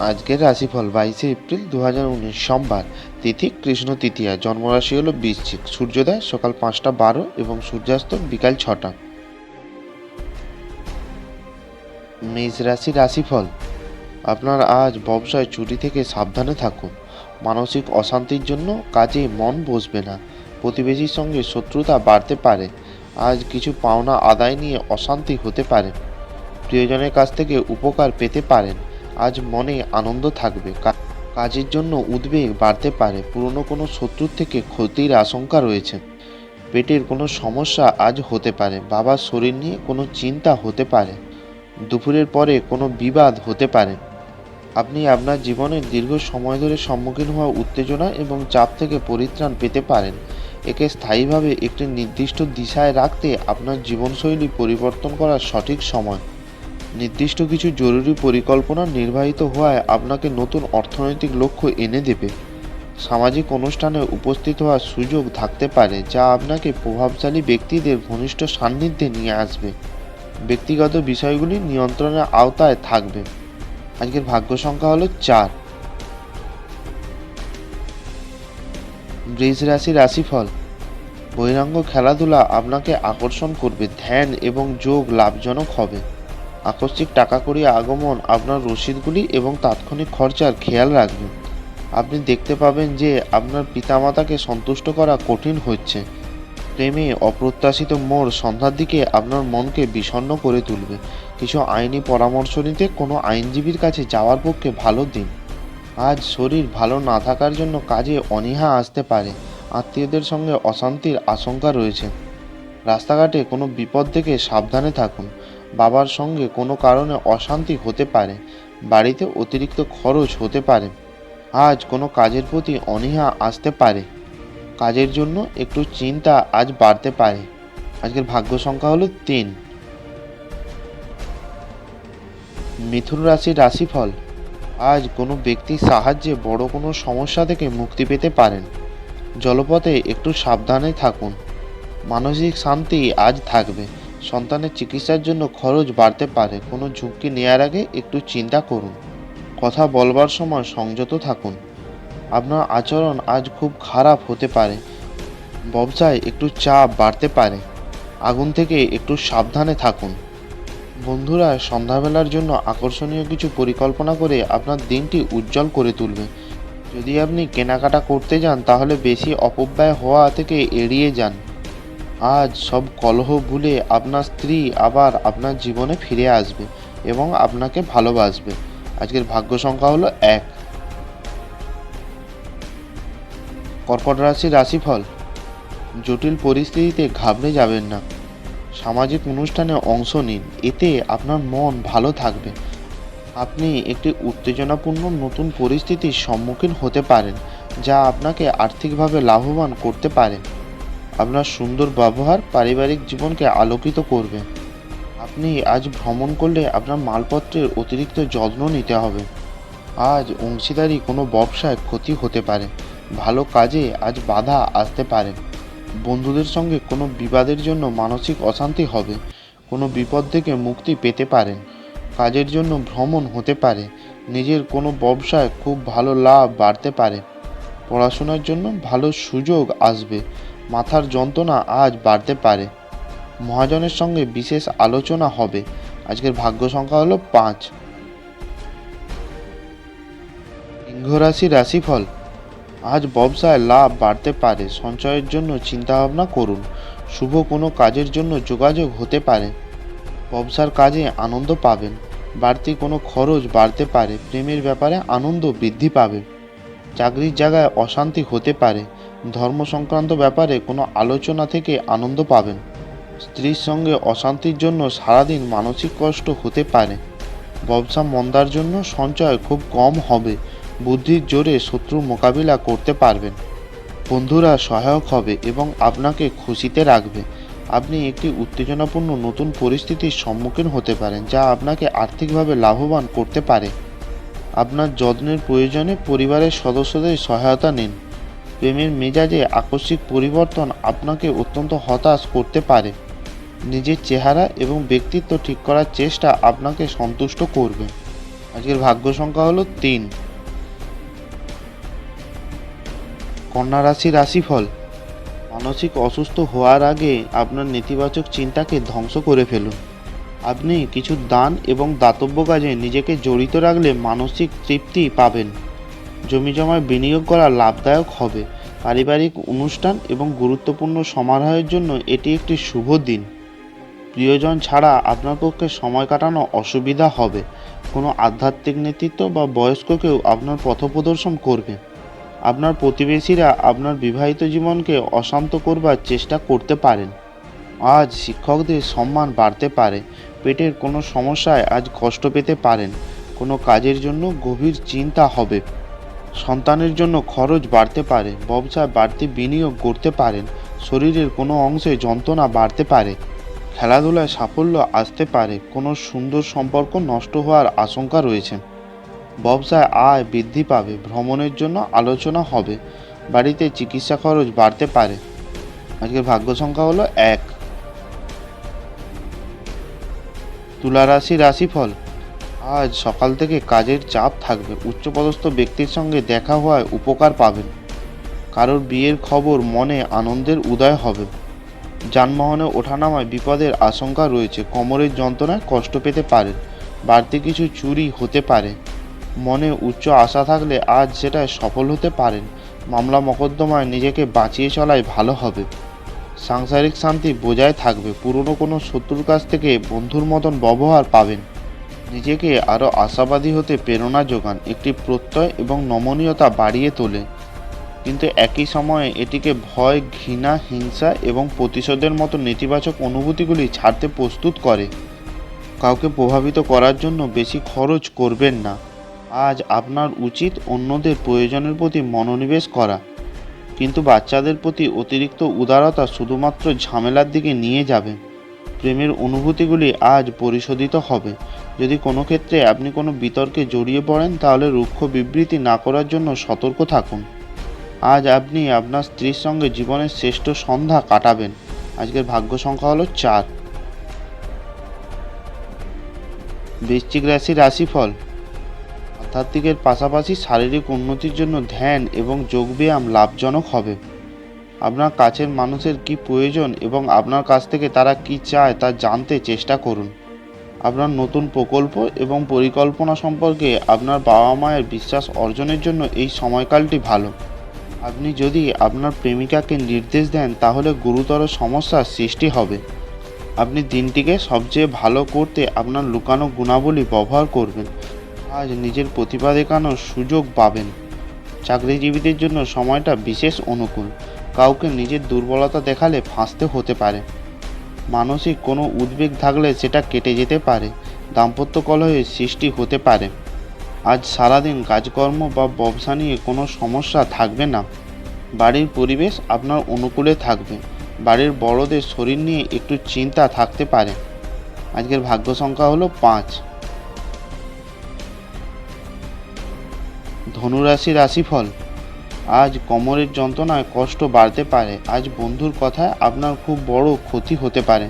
আজকের রাশিফল বাইশে এপ্রিল দু হাজার উনিশ সোমবার। তিথি, কৃষ্ণ তৃতীয়া জন্মরাশি হল বৃশ্চিক। সূর্যোদয় সকাল পাঁচটা বারো এবং সূর্যাস্ত বিকাল ছটা। মেষ রাশি রাশিফল। আপনার আজ ব্যবসায় চুরি থেকে সাবধানে থাকুন। মানসিক অশান্তির জন্য কাজে মন বসবে না। প্রতিবেশীর সঙ্গে শত্রুতা বাড়তে পারে। আজ কিছু পাওনা আদায় নিয়ে অশান্তি হতে পারে। প্রিয়জনের কাছ থেকে উপকার পেতে পারেন। আজ মনে আনন্দ থাকবে। কাজের জন্য উদ্বেগ বাড়তে পারে। পুরনো কোনো শত্রুর থেকে ক্ষতির আশঙ্কা রয়েছে। পেটের কোনো সমস্যা আজ হতে পারে। বাবার শরীর নিয়ে কোনো চিন্তা হতে পারে। দুপুরের পরে কোনো বিবাদ হতে পারে। আপনি আপনার জীবনের দীর্ঘ সময় ধরে সম্মুখীন হওয়া উত্তেজনা এবং চাপ থেকে পরিত্রাণ পেতে পারেন। একে স্থায়ীভাবে একটি নির্দিষ্ট দিশায় রাখতে আপনার জীবনশৈলী পরিবর্তন করার সঠিক সময়। নির্দিষ্ট কিছু জরুরি পরিকল্পনা নির্বাহিত হওয়ায় আপনাকে নতুন অর্থনৈতিক লক্ষ্য এনে দেবে। সামাজিক অনুষ্ঠানে উপস্থিত হওয়ার সুযোগ থাকতে পারে, যা আপনাকে প্রভাবশালী ব্যক্তিদের ঘনিষ্ঠ সান্নিধ্যে নিয়ে আসবে। ব্যক্তিগত বিষয়গুলি নিয়ন্ত্রণের আওতায় থাকবে। আজকের ভাগ্য সংখ্যা হলো চার। বৃষ রাশি রাশিফল। বহিরাঙ্গ খেলাধুলা আপনাকে আকর্ষণ করবে, ধ্যান এবং যোগ লাভজনক হবে। আকস্মিক টাকা কড়ি আগমন আপনার রসিদগুলি এবং তাৎক্ষণিক খরচার খেয়াল রাখবেন। আপনি দেখতে পাবেন যে আপনার পিতামাতাকে সন্তুষ্ট করা কঠিন হচ্ছে। প্রেমে অপ্রত্যাশিত মোড় সন্ধ্যার দিকে আপনার মনকে বিষণ্ণ করে তুলবে। কিছু আইনি পরামর্শ নিতে কোনো আইনজীবীর কাছে যাওয়ার পক্ষে ভালো দিন। আজ শরীর ভালো না থাকার জন্য কাজে অনীহা আসতে পারে। আত্মীয়দের সঙ্গে অশান্তির আশঙ্কা রয়েছে। রাস্তাঘাটে কোনো বিপদ থেকে সাবধানে থাকুন। বাবার সঙ্গে কোনো কারণে অশান্তি হতে পারে, বাড়িতে অতিরিক্ত খরচ হতে পারে, আজ কোনো কাজের প্রতি অনীহা আসতে পারে, কাজের জন্য একটু চিন্তা আজ বাড়তে পারে, আজকের ভাগ্য সংখ্যা হলো তিন। মিথুন রাশির রাশিফল, আজ কোনো ব্যক্তির সাহায্যে বড় কোনো সমস্যা থেকে মুক্তি পেতে পারেন, জলপথে একটু সাবধানে থাকুন, মানসিক শান্তি আজ থাকবে। সন্তানের চিকিৎসার জন্য খরচ বাড়তে পারে। কোনো ঝুঁকি নেওয়ার আগে একটু চিন্তা করুন। কথা বলবার সময় সংযত থাকুন। আপনার আচরণ আজ খুব খারাপ হতে পারে। ব্যবসায় একটু চাপ বাড়তে পারে। আগুন থেকে একটু সাবধানে থাকুন। বন্ধুরা, সন্ধ্যাবেলার জন্য আকর্ষণীয় কিছু পরিকল্পনা করে আপনার দিনটি উজ্জ্বল করে তুলবে। যদি আপনি কেনাকাটা করতে যান, তাহলে বেশি অপব্যয় হওয়া থেকে এড়িয়ে যান। আজ সব কলহ ভুলে আপনার স্ত্রী আবার আপনার জীবনে ফিরে আসবে এবং আপনাকে ভালোবাসবে। আজকের ভাগ্য সংখ্যা হলো এক। কর্কট রাশির রাশিফল, জটিল পরিস্থিতিতে ঘাবড়ে যাবেন না। সামাজিক অনুষ্ঠানে অংশ নিন, এতে আপনার মন ভালো থাকবে। আপনি একটি উত্তেজনাপূর্ণ নতুন পরিস্থিতির সম্মুখীন হতে পারেন, যা আপনাকে আর্থিকভাবে লাভবান করতে পারে। আপনার সুন্দর ব্যবহার পারিবারিক জীবনকে আলোকিত করবে। আপনি আজ ভ্রমণ করলে আপনার মালপত্রের অতিরিক্ত যত্ন নিতে হবে। আজ অংশীদারি কোনো ব্যবসায় ক্ষতি হতে পারে। ভালো কাজে আজ বাধা আসতে পারে। বন্ধুদের সঙ্গে কোনো বিবাদের জন্য মানসিক অশান্তি হবে। কোনো বিপদ থেকে মুক্তি পেতে পারেন কাজের জন্য ভ্রমণ হতে পারে। নিজের কোনো ব্যবসায় খুব ভালো লাভ বাড়তে পারে। পড়াশোনার জন্য ভালো সুযোগ আসবে। মাথার যন্ত্রণা আজ বাড়তে পারে। মহাজনের সঙ্গে বিশেষ আলোচনা হবে। আজকের ভাগ্য সংখ্যা হলো পাঁচ। সিংহ রাশি রাশিফল, আজ ব্যবসায় লাভ বাড়তে পারে। সঞ্চয়ের জন্য চিন্তাভাবনা করুন। শুভ কোনো কাজের জন্য যোগাযোগ হতে পারে। ব্যবসার কাজে আনন্দ পাবেন। বাড়তি কোনো খরচ বাড়তে পারে। প্রেমের ব্যাপারে আনন্দ বৃদ্ধি পাবে। চাকরির জায়গায় অশান্তি হতে পারে। ধর্ম সংক্রান্ত ব্যাপারে কোনো আলোচনা থেকে আনন্দ পাবেন। স্ত্রীর সঙ্গে অশান্তির জন্য সারাদিন মানসিক কষ্ট হতে পারে। ব্যবসা মন্দার জন্য সঞ্চয় খুব কম হবে। বুদ্ধির জোরে শত্রু মোকাবিলা করতে পারবেন। বন্ধুরা সহায়ক হবে এবং আপনাকে খুশিতে রাখবে। আপনি একটি উত্তেজনাপূর্ণ নতুন পরিস্থিতির সম্মুখীন হতে পারেন, যা আপনাকে আর্থিকভাবে লাভবান করতে পারে। আপনার যত্নের প্রয়োজনে পরিবারের সদস্যদের সহায়তা নিন। প্রেমের মেজাজে আকস্মিক পরিবর্তন আপনাকে অত্যন্ত হতাশ করতে পারে। নিজের চেহারা এবং ব্যক্তিত্ব ঠিক করার চেষ্টা আপনাকে সন্তুষ্ট করবে। আজকের ভাগ্য সংখ্যা হলো তিন। কন্যা রাশি রাশিফল। মানসিক অসুস্থ হওয়ার আগে আপনার নেতিবাচক চিন্তাকে ধ্বংস করে ফেলুন। আপনি কিছু দান এবং দাতব্য কাজে নিজেকে জড়িত রাখলে মানসিক তৃপ্তি পাবেন। জমি জমায় বিনিয়োগ করা লাভদায়ক হবে। পারিবারিক অনুষ্ঠান এবং গুরুত্বপূর্ণ সমারোহের জন্য এটি একটি শুভ দিন। প্রিয়জন ছাড়া আপনার পক্ষে সময় কাটানো অসুবিধা হবে। কোনো আধ্যাত্মিক নেতৃত্ব বা বয়স্ক কেউ আপনার পথপ্রদর্শন করবে। আপনার প্রতিবেশীরা আপনার বিবাহিত জীবনকে অশান্ত করবার চেষ্টা করতে পারেন। আজ শিক্ষকদের সম্মান বাড়তে পারে। পেটের কোনো সমস্যায় আজ কষ্ট পেতে পারেন। কোনো কাজের জন্য গভীর চিন্তা হবে। সন্তানের জন্য খরচ বাড়তে পারে ব্যবসায় বাড়তি বিনিয়োগ করতে পারেন, শরীরের কোনো অংশে যন্ত্রণা বাড়তে পারে, খেলাধুলায় সাফল্য আসতে পারে, কোনো সুন্দর সম্পর্ক নষ্ট হওয়ার আশঙ্কা রয়েছে। ব্যবসায় আয় বৃদ্ধি পাবে, ভ্রমণের জন্য আলোচনা হবে, বাড়িতে চিকিৎসা খরচ বাড়তে পারে। আজকের ভাগ্য সংখ্যা হলো এক। তুলা রাশি রাশিফল আজ সকাল থেকে কাজের চাপ থাকবে। উচ্চপদস্থ ব্যক্তির সঙ্গে দেখা হওয়ায় উপকার পাবেন। কারোর বিয়ের খবর মনে আনন্দের উদয় হবে। যানবাহনে ওঠানামায় বিপদের আশঙ্কা রয়েছে। কোমরের যন্ত্রণায় কষ্ট পেতে পারেন বাড়তি কিছু চুরি হতে পারে। মনে উচ্চ আশা থাকলে আজ সেটায় সফল হতে পারেন। মামলা মকদ্দমায় নিজেকে বাঁচিয়ে চলাই ভালো হবে। সাংসারিক শান্তি বজায় থাকবে। পুরনো কোনো শত্রুর কাছ থেকে বন্ধুর মতন ব্যবহার পাবেন। নিজেকে আরও আশাবাদী হতে প্রেরণা যোগান, একটি প্রত্যয় এবং নমনীয়তা বাড়িয়ে তোলে। কিন্তু একই সময়ে এটিকে ভয়, ঘৃণা, হিংসা এবং প্রতিশোধের মতো নেতিবাচক অনুভূতিগুলি ছাড়তে প্রস্তুত করে। কাউকে প্রভাবিত করার জন্য বেশি খরচ করবেন না। আজ আপনার উচিত অন্যদের প্রয়োজনের প্রতি মনোনিবেশ করা। কিন্তু বাচ্চাদের প্রতি অতিরিক্ত উদারতা শুধুমাত্র ঝামেলার দিকে নিয়ে যাবে। প্রেমের অনুভূতিগুলি আজ পরিশোধিত হবে। যদি কোনো ক্ষেত্রে আপনি কোনো বিতর্কে জড়িয়ে পড়েন, তাহলে রুক্ষ বিবৃতি না করার জন্য সতর্ক থাকুন। আজ আপনি আপনার স্ত্রীর সঙ্গে জীবনের শ্রেষ্ঠ সন্ধ্যা কাটাবেন। আজকের ভাগ্য সংখ্যা হলো চার। বৃশ্চিক রাশি রাশিফল, আধ্যাত্মিকের পাশাপাশি শারীরিক উন্নতির জন্য ধ্যান এবং যোগব্যায়াম লাভজনক হবে। আপনার কাছের মানুষের কি প্রয়োজন এবং আপনার কাছ থেকে তারা কি চায় তা জানতে চেষ্টা করুন। আপনার নতুন প্রকল্প এবং পরিকল্পনা সম্পর্কে আপনার বাবা মায়ের বিশ্বাস অর্জনের জন্য এই সময়কালটি ভালো। আপনি যদি আপনার প্রেমিকাকে নির্দেশ দেন, তাহলে গুরুতর সমস্যার সৃষ্টি হবে। আপনি দিনটিকে সবচেয়ে ভালো করতে আপনার লুকানো গুণাবলী ব্যবহার করবেন। আজ নিজের প্রতিভা দেখানোর সুযোগ পাবেন। চাকরিজীবীদের জন্য সময়টা বিশেষ অনুকূল। কাউকে নিজের দুর্বলতা দেখালে ফাঁসতে হতে পারে। মানসিক কোনো উদ্বেগ থাকলে সেটা কেটে যেতে পারে। দাম্পত্য কলহের সৃষ্টি হতে পারে। আজ সারাদিন কাজকর্ম বা ব্যবসা নিয়ে কোনো সমস্যা থাকবে না। বাড়ির পরিবেশ আপনার অনুকূলে থাকবে। বাড়ির বড়দের শরীর নিয়ে একটু চিন্তা থাকতে পারে। আজকের ভাগ্য সংখ্যা হলো পাঁচ। ধনুরাশি রাশিফল। আজ কোমরের যন্ত্রণায় কষ্ট বাড়তে পারে। আজ বন্ধুর কথায় আপনার খুব বড় ক্ষতি হতে পারে।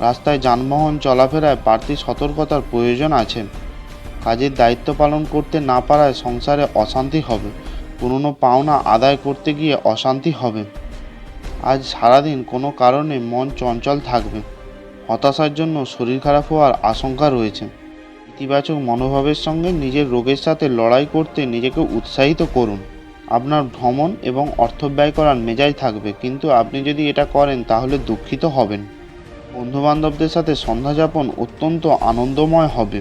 রাস্তায় যানবাহন চলাফেরায় বাড়তি সতর্কতার প্রয়োজন আছে। কাজের দায়িত্ব পালন করতে না পারায় সংসারে অশান্তি হবে। পুরনো পাওনা আদায় করতে গিয়ে অশান্তি হবে। আজ সারাদিন কোনো কারণে মন চঞ্চল থাকবে। হতাশার জন্য শরীর খারাপ হওয়ার আশঙ্কা রয়েছে। ইতিবাচক মনোভাবের সঙ্গে নিজের রোগের সাথে লড়াই করতে নিজেকে উৎসাহিত করুন। আপনার ভ্রমণ এবং অর্থ ব্যয় করার মেজাজ থাকবে, কিন্তু আপনি যদি এটা করেন তাহলে দুঃখিত হবেন। বন্ধুবান্ধবদের সাথে সন্ধ্যাযাপন অত্যন্ত আনন্দময় হবে।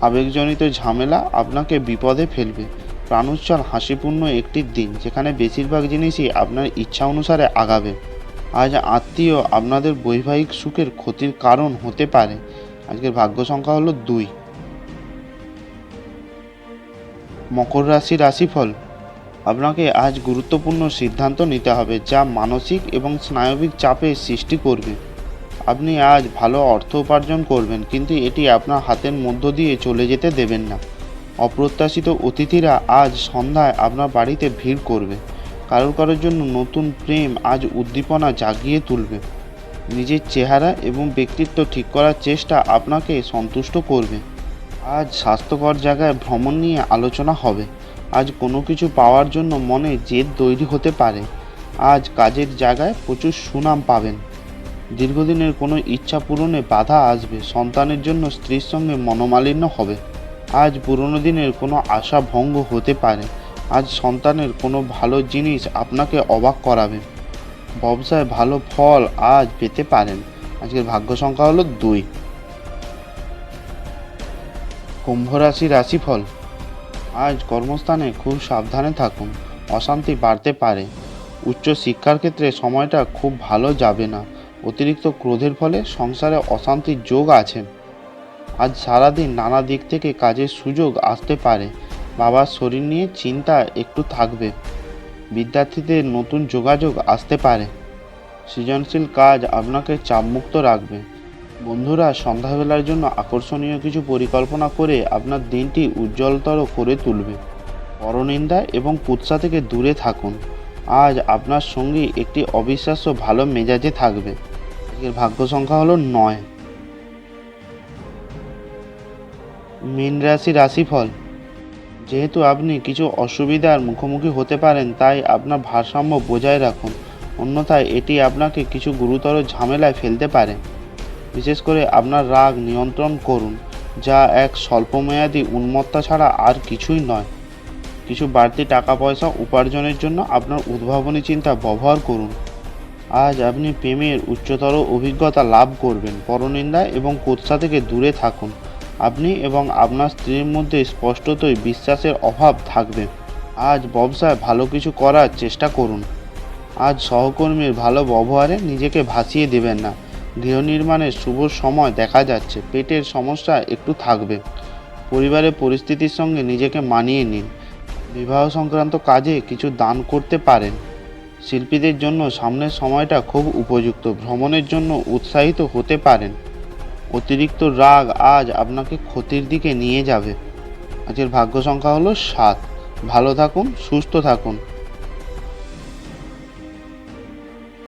আবেগজনিত ঝামেলা আপনাকে বিপদে ফেলবে। প্রাণোচ্ছল হাসিপূর্ণ একটি দিন, যেখানে বেশিরভাগ জিনিসই আপনার ইচ্ছা অনুসারে আগাবে। আজ আত্মীয় আপনাদের বৈবাহিক সুখের ক্ষতির কারণ হতে পারে। আজকের ভাগ্য সংখ্যা হলো দুই। মকর রাশি রাশিফল আপনাকে আজ গুরুত্বপূর্ণ সিদ্ধান্ত নিতে হবে যা মানসিক এবং স্নায়বিক চাপের সৃষ্টি করবে। আপনি আজ ভালো অর্থ উপার্জন করবেন, কিন্তু এটি আপনার হাতের মধ্য দিয়ে চলে যেতে দেবেন না। অপ্রত্যাশিত অতিথিরা আজ সন্ধ্যায় আপনার বাড়িতে ভিড় করবে। কারোর কারোর জন্য নতুন প্রেম আজ উদ্দীপনা জাগিয়ে তুলবে। নিজের চেহারা এবং ব্যক্তিত্ব ঠিক করার চেষ্টা আপনাকে সন্তুষ্ট করবে। আজ স্বাস্থ্যকর জায়গায় ভ্রমণ নিয়ে আলোচনা হবে। আজ কোনো কিছু পাওয়ার জন্য মনে জেদ তৈরি হতে পারে। আজ কাজের জায়গায় প্রচুর সুনাম পাবেন। দীর্ঘদিনের কোনো ইচ্ছা পূরণে বাধা আসবে, সন্তানের জন্য স্ত্রীর সঙ্গে মনোমালিন্য হবে। আজ পুরনো দিনের কোনো আশা ভঙ্গ হতে পারে। আজ সন্তানের কোনো ভালো জিনিস আপনাকে অবাক করাবে। ব্যবসায় ভালো ফল আজ পেতে পারেন। আজকের ভাগ্য সংখ্যা হলো দুই। কুম্ভ রাশি রাশিফল। আজ কর্মস্থানে খুব সাবধানে থাকুন, অশান্তি বাড়তে পারে। উচ্চ শিক্ষার ক্ষেত্রে সময়টা খুব ভালো যাবে না। অতিরিক্ত ক্রোধের ফলে সংসারে অশান্তির যোগ আছে। আজ সারাদিন নানা দিক থেকে কাজের সুযোগ আসতে পারে। বাবার শরীর নিয়ে চিন্তা একটু থাকবে। বিদ্যার্থীদের নতুন যোগাযোগ আসতে পারে। সৃজনশীল কাজ আপনাকে চাপমুক্ত রাখবে। বন্ধুরা, সন্ধ্যাবেলার জন্য আকর্ষণীয় কিছু পরিকল্পনা করে আপনার দিনটি উজ্জ্বলতর করে তুলবে। পরনিন্দা এবং কুৎসা থেকে দূরে থাকুন। আজ আপনার সঙ্গী একটি অবিশ্বাস্য ভালো মেজাজে থাকবে। আজকের ভাগ্য সংখ্যা হলো নয়। মীন রাশি রাশিফল, যেহেতু আপনি কিছু অসুবিধার মুখোমুখি হতে পারেন, তাই আপনার ভারসাম্য বজায় রাখুন। অন্যথায় এটি আপনাকে কিছু গুরুতর ঝামেলায় ফেলতে পারে। বিশেষ করে আপনার রাগ নিয়ন্ত্রণ করুন, যা এক স্বল্পমেয়াদী উন্মত্তা ছাড়া আর কিছুই নয়। কিছু বাড়তি টাকা পয়সা উপার্জনের জন্য আপনার উদ্ভাবনী চিন্তা ব্যবহার করুন। আজ আপনি প্রেমের উচ্চতর অভিজ্ঞতা লাভ করবেন, পরনিন্দা এবং কুৎসা থেকে দূরে থাকুন। আপনি এবং আপনার স্ত্রীর মধ্যে স্পষ্টতই বিশ্বাসের অভাব থাকবে। আজ ব্যবসায় ভালো কিছু করার চেষ্টা করুন। আজ সহকর্মীর ভালো ব্যবহারে নিজেকে ভাসিয়ে দেবেন না। গৃহ নির্মাণের শুভ সময় দেখা যাচ্ছে। পেটের সমস্যা একটু থাকবে। পরিবারের পরিস্থিতির সঙ্গে নিজেকে মানিয়ে নিন। বিবাহ সংক্রান্ত কাজে কিছু দান করতে পারেন। শিল্পীদের জন্য সামনের সময়টা খুব উপযুক্ত। ভ্রমণের জন্য উৎসাহিত হতে পারেন। অতিরিক্ত রাগ আজ আপনাকে ক্ষতির দিকে নিয়ে যাবে। আজকের ভাগ্য সংখ্যা হলো সাত। ভালো থাকুন, সুস্থ থাকুন।